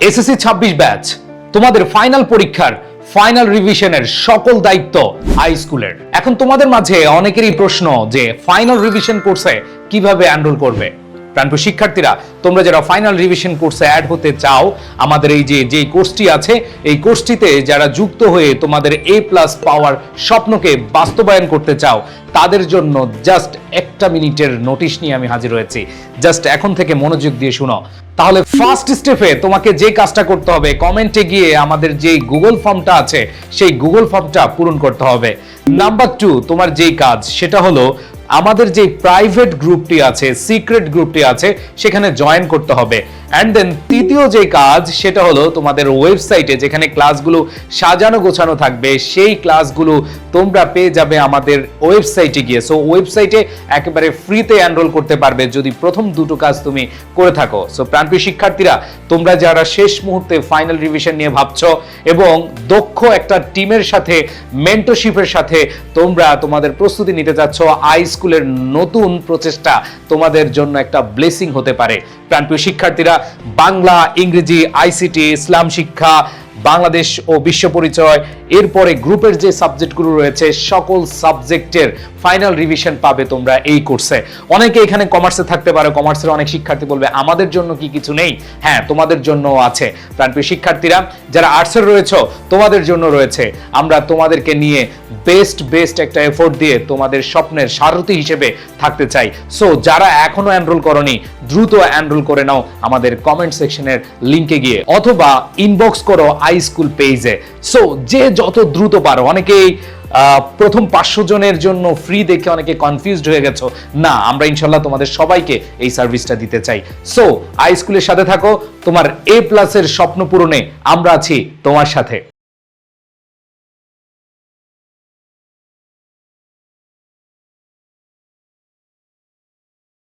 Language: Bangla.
এসএসসি ছাব্বিশ ব্যাচ, তোমাদের ফাইনাল পরীক্ষার ফাইনাল রিভিশনের সকল দায়িত্ব হাই স্কুলের এখন তোমাদের মাঝে অনেকেরই প্রশ্ন যে ফাইনাল রিভিশন কোর্সে কীভাবে এনরোল করবে। প্রাণপ্রিয় শিক্ষার্থীরা, তোমরা যারা ফাইনাল রিভিশন কোর্সে অ্যাড হতে চাও, আমাদের এই যে যে কোর্সটি আছে, এই কোর্সটিতে যারা যুক্ত হয়ে তোমাদের এ প্লাস পাওয়ার স্বপ্নকে বাস্তবায়ন করতে চাও, তাদের জন্য জাস্ট একটা মিনিটের নোটিশ নিয়ে আমি হাজির হয়েছি। জাস্ট এখন থেকে মনোযোগ দিয়ে শুনো। তাহলে ফার্স্ট স্টেপে তোমাকে যে কাজটা করতে হবে কমেন্টে গিয়ে আমাদের যে গুগল ফর্মটা আছে, সেই গুগল ফর্মটা পূরণ করতে হবে। নাম্বার টু তোমার যেই কাজ, সেটা হলো আমাদের যে প্রাইভেট গ্রুপটি আছে সিক্রেট গ্রুপটি আছে, সেখানে জয়েন করতে হবে। অ্যান্ড দেন তৃতীয় যে কাজ, সেটা হলো তোমাদের ওয়েবসাইটে যেখানে ক্লাসগুলো সাজানো গোছানো থাকবে, সেই ক্লাসগুলো তোমরা পেয়ে যাবে আমাদের ওয়েবসাইটে গিয়ে। সো ওয়েবসাইটে একেবারে ফ্রিতে এনরোল করতে পারবে যদি প্রথম দুটো কাজ তুমি করে থাকো। সো প্রাণপ্রিয় শিক্ষার্থীরা, তোমরা যারা শেষ মুহূর্তে ফাইনাল রিভিশন নিয়ে ভাবছ এবং দক্ষ একটা টিমের সাথে মেন্টরশিপের সাথে তোমরা তোমাদের প্রস্তুতি নিতে যাচ্ছ আই স্কুলের নতুন প্রচেষ্টা তোমাদের জন্য একটা ব্লেসিং হতে পারে। প্রাণপ্রিয় শিক্ষার্থীরা, বাংলা, ইংরেজি আইসিটি ইসলাম শিক্ষা বাংলাদেশ ও বিশ্ব পরিচয়। এরপরে গ্রুপের যে সাবজেক্টগুলো রয়েছে, সকল সাবজেক্টের ফাইনাল রিভিশন পাবে তোমরা এই কোর্সে অনেকে এখানে কমার্সে থাকতে পারো কমার্সের অনেক শিক্ষার্থী বলবে, আমাদের জন্য কি কিছু নেই? হ্যাঁ তোমাদের জন্য আছে। প্রাণপ্রিয় শিক্ষার্থীরা, যারা আর্টসের রয়েছে, তোমাদের জন্য রয়েছে। আমরা তোমাদেরকে নিয়ে বেস্ট বেস্ট একটা এফোর্ট দিয়ে তোমাদের স্বপ্নের সারথি হিসেবে থাকতে চাই। সো যারা এখনও এনরোল করনি, দ্রুত এনরোল করে নাও আমাদের কমেন্ট সেকশনের লিঙ্কে গিয়ে। অথবা ইনবক্স করো আই স্কুল পেজে সো যে যত দ্রুত পারো, অনেকেই প্রথম পাঁচশো জনের জন্য ফ্রি দেখে অনেকে কনফিউজড হয়ে গেছো। না, আমরা ইনশাল্লাহ তোমাদের সবাইকে এই সার্ভিসটা দিতে চাই। সো আই স্কুলের সাথে থাকো, তোমার এ প্লাসের স্বপ্ন পূরণে আমরা আছি তোমার সাথে।